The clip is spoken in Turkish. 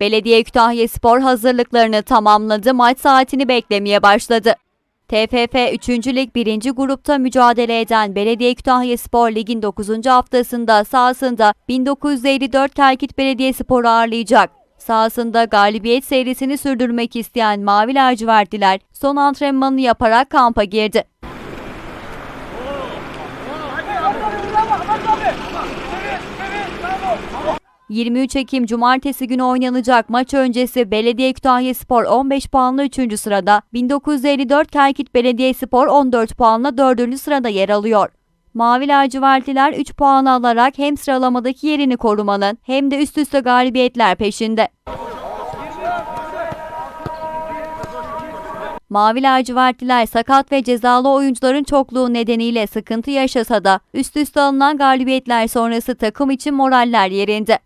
Belediye Kütahya Spor hazırlıklarını tamamladı, maç saatini beklemeye başladı. TFF 3. Lig 1. grupta mücadele eden Belediye Kütahya Spor Lig'in 9. haftasında sahasında 1954 Kelkit Belediyespor'u ağırlayacak. Sahasında galibiyet serisini sürdürmek isteyen Mavi Lacivertliler son antrenmanını yaparak kampa girdi. ...23 Ekim Cumartesi günü oynanacak maç öncesi Belediye Kütahya Spor 15 puanla 3. sırada, 1954 Kelkit Belediyespor 14 puanla 4. sırada yer alıyor. Mavi lacivertliler 3 puan alarak hem sıralamadaki yerini korumanın hem de üst üste galibiyetler peşinde. Mavi lacivertliler sakat ve cezalı oyuncuların çokluğu nedeniyle sıkıntı yaşasa da üst üste alınan galibiyetler sonrası takım için moraller yerinde.